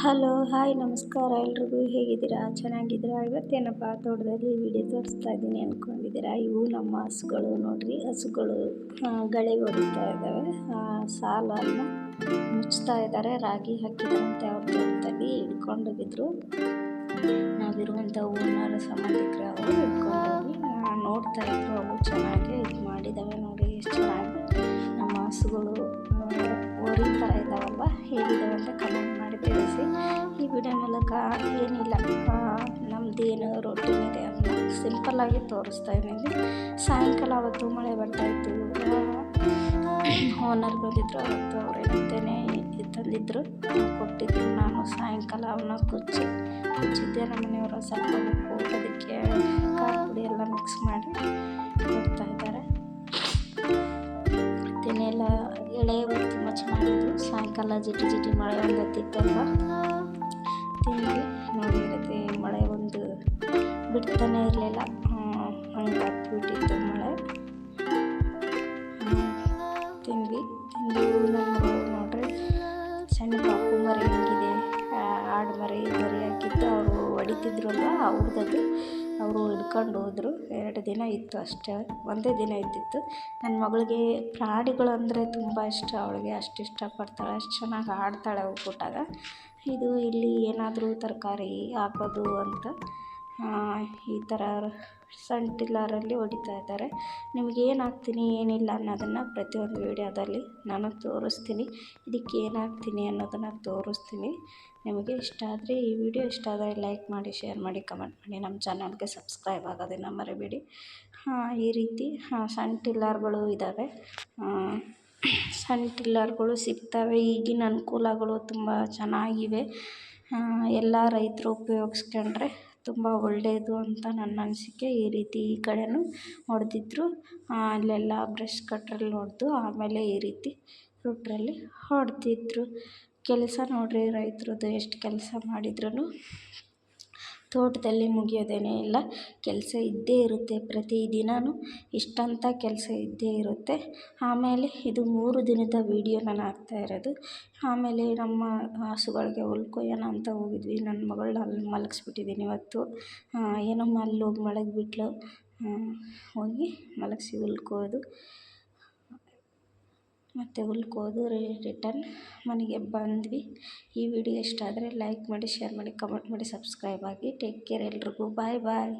Hello, hi, ನಮಸ್ಕಾರ. ಎಲ್ರಿಗೂ ಹೇಗಿದ್ದೀರಾ? ಚೆನ್ನಾಗಿದ್ದೀರಾ? ಇವತ್ತೇನಪ್ಪ, ತೋಟದಲ್ಲಿ ವಿಡಿಯೋ ತೋರಿಸ್ತಾ ಇದ್ದೀನಿ ಅಂದ್ಕೊಂಡಿದ್ದೀರಾ ಇವು ನಮ್ಮ ಹಸುಗಳು. ನೋಡ್ರಿ, ಹಸುಗಳು ಗಳೆ ಹೊಡಿತಾ ಇದ್ದಾವೆ. ಸಾಲನ್ನು ಮುಚ್ತಾ ಇದ್ದಾರೆ. ರಾಗಿ ಹಾಕಿದಂತೆ ಅವ್ರ ತೋಟದಲ್ಲಿ. ಹಿಡ್ಕೊಂಡೋಗಿದ್ರು ನಾವಿರುವಂಥ ಓನರ್ ಸಂಬಂಧಿಕರು ಅವರು ಹಿಡ್ಕೊಂಡೋಗಿ ನೋಡ್ತಾ ಇದ್ರು. ಅವು ಚೆನ್ನಾಗಿ ಇದು ಮಾಡಿದ್ದಾವೆ. ನೋಡಿ, ಎಷ್ಟು ಚೆನ್ನಾಗಿ ನಮ್ಮ ಹಸುಗಳು ಓರಿ ಇದ್ದಾವಲ್ವ ಹೇಗಿದ್ದಾವೆ ಅಂತ ಕಮೆಂಟ್ ಮಾಡಿ ತಿಳಿಸಿ. ಈ ವಿಡಿಯೋ ಮೂಲಕ ಏನಿಲ್ಲ ನಮ್ಮದೇನು ರೊಟೀನ್ ಇದೆ ಅದನ್ನ ಸಿಂಪಲ್ಲಾಗಿ ತೋರಿಸ್ತಾ ಇದ್ದೀನಿ. ಸಾಯಂಕಾಲ ಅವತ್ತು ಮಳೆ ಬರ್ತಾಯಿತ್ತು ಓನರ್ ಬಂದಿದ್ದರು ಅವತ್ತು ಅವರೇನಂತೇನೆ ತಂದಿದ್ದರು ಕೊಟ್ಟಿದ್ರು. ನಾನು ಸಾಯಂಕಾಲ ಅವನ್ನ ಕುಚ್ಚಿ, ಕುಚ್ಚಿದ್ದೆ. ನಮ್ಮ ಮನೆಯವರು ಸ್ವಲ್ಪ ಉಪ್ಪು ಪುಡಿ ಎಲ್ಲ ಮಿಕ್ಸ್ ಮಾಡಿ ಕೊಡ್ತಾ ಇದ್ದಾರೆ. ತಿನ್ನೆಲ್ಲ ಎಳೆ ಸಾಯಂಕಾಲ ಜಿಟಿ ಜಿಟಿ ಮಳೆ ಒಂದು ಹತ್ತಿತ್ತಲ್ವ ತಿಂದು ಮಳೆ ಒಂದು ಬಿಡ್ತಾನೆ ಇರಲಿಲ್ಲ. ಹಂಗೆ ಹತ್ಬಿಟ್ಟಿತ್ತು ಮಳೆ. ತಿಂದ್ವಿ. ತಿಂದು ನಮ್ಮ ನೋಡ್ರಿ, ಸಣ್ಣ ಪಾಪು ಮರಿ ಹೆಂಗಿದೆ. ಆಡು ಮರಿ ಮರಿ ಹಾಕಿದ್ದು, ಅವರು ಹೊಡಿತಿದ್ರಲ್ವ ಅವ್ರದ್ದು ಅವರು ಹಿಡ್ಕೊಂಡು ಹೋದರು. ಎರಡು ದಿನ ಇತ್ತು ಅಷ್ಟೇ. ಒಂದೇ ದಿನ ಇದ್ದಿತ್ತು. ನನ್ನ ಮಗಳಿಗೆ ಪ್ರಾಣಿಗಳು ಅಂದರೆ ತುಂಬ ಇಷ್ಟ. ಅವಳಿಗೆ ಅಷ್ಟು ಇಷ್ಟಪಡ್ತಾಳೆ. ಅಷ್ಟು ಚೆನ್ನಾಗಿ ಆಡ್ತಾಳೆ ಅವು ಕೊಟ್ಟಾಗ ಇದು ಇಲ್ಲಿ ಏನಾದರೂ ತರಕಾರಿ ಹಾಕೋದು ಅಂತ ಈ ಥರ ಸಣ್ಣ ಟಿಲ್ಲರಲ್ಲಿ ಹೊಡಿತಾ ಇದ್ದಾರೆ. ನಿಮ್ಗೆ ಏನು ಹಾಕ್ತೀನಿ ಏನಿಲ್ಲ ಅನ್ನೋದನ್ನು ಪ್ರತಿಯೊಂದು ವೀಡಿಯೋದಲ್ಲಿ ನಾನು ತೋರಿಸ್ತೀನಿ. ಇದಕ್ಕೆ ಏನು ಹಾಕ್ತೀನಿ ಅನ್ನೋದನ್ನು ತೋರಿಸ್ತೀನಿ. ನಿಮಗೆ ಇಷ್ಟ ಆದರೆ ಈ ವಿಡಿಯೋ ಇಷ್ಟ ಆದರೆ ಲೈಕ್ ಮಾಡಿ, ಶೇರ್ ಮಾಡಿ, ಕಮೆಂಟ್ ಮಾಡಿ. ನಮ್ಮ ಚಾನಲ್ಗೆ ಸಬ್ಸ್ಕ್ರೈಬ್ ಆಗೋದನ್ನು ಮರಿಬೇಡಿ. ಈ ರೀತಿ ಸಣ್ಣ ಟಿಲ್ಲರ್ಗಳು ಇದ್ದಾವೆ. ಸಣ್ಣ ಟಿಲ್ಲರ್ಗಳು ಸಿಗ್ತವೆ. ಈಗಿನ ಅನುಕೂಲಗಳು ತುಂಬ ಚೆನ್ನಾಗಿವೆ. ಎಲ್ಲ ರೈತರು ಉಪಯೋಗಿಸ್ಕೊಂಡ್ರೆ ತುಂಬ ಒಳ್ಳೆಯದು ಅಂತ ನನ್ನ ಅನಿಸಿಕೆ ಈ ರೀತಿ ಈ ಕಡೆಯೂ ಹೊಡೆದಿದ್ರು. ಅಲ್ಲೆಲ್ಲ ಬ್ರಷ್ ಕಟ್ರಲ್ಲಿ ಹೊಡೆದು ಆಮೇಲೆ ಈ ರೀತಿ ರೂಟ್ರಲ್ಲಿ ಹೊಡೆದಿದ್ರು. ಕೆಲಸ ನೋಡಿರಿ ರೈತರದ್ದು ಎಷ್ಟು ಕೆಲಸ ಮಾಡಿದ್ರೂ ತೋಟದಲ್ಲಿ ಮುಗಿಯೋದೇನೆ ಇಲ್ಲ. ಕೆಲಸ ಇದ್ದೇ ಇರುತ್ತೆ. ಪ್ರತಿ ದಿನಾನು ಇಷ್ಟಂತ ಕೆಲಸ ಇದ್ದೇ ಇರುತ್ತೆ. ಆಮೇಲೆ ಇದು ಮೂರು ದಿನದ ವೀಡಿಯೋ ನಾನು ಹಾಕ್ತಾ ಇರೋದು. ಆಮೇಲೆ ನಮ್ಮ ಹಸುಗಳಿಗೆ ಹುಲ್ ಕೊಯ್ಯೋಣ ಅಂತ ಹೋಗಿದ್ವಿ. ನನ್ನ ಮಗಳನ್ನ ಅಲ್ಲಿ ಮಲಗಿಸ್ಬಿಟ್ಟಿದ್ದೀನಿ ಇವತ್ತು. ಏನಮ್ಮ ಅಲ್ಲಿ ಹೋಗಿ ಮಲಗಿಬಿಟ್ಲು. ಹೋಗಿ ಮಲಗಿಸಿ ಹುಲ್ ಮತ್ತು ಉಲ್ಕೋದು ರಿಟರ್ನ್ ಮನೆಗೆ ಬಂದ್ವಿ. ಈ ವಿಡಿಯೋ ಇಷ್ಟ ಆದರೆ ಲೈಕ್ ಮಾಡಿ ಶೇರ್ ಮಾಡಿ ಕಮೆಂಟ್ ಮಾಡಿ ಸಬ್ಸ್ಕ್ರೈಬ್ ಆಗಿ. ಟೇಕ್ ಕೇರ್ ಎಲ್ರಿಗೂ. ಬಾಯ್ ಬಾಯ್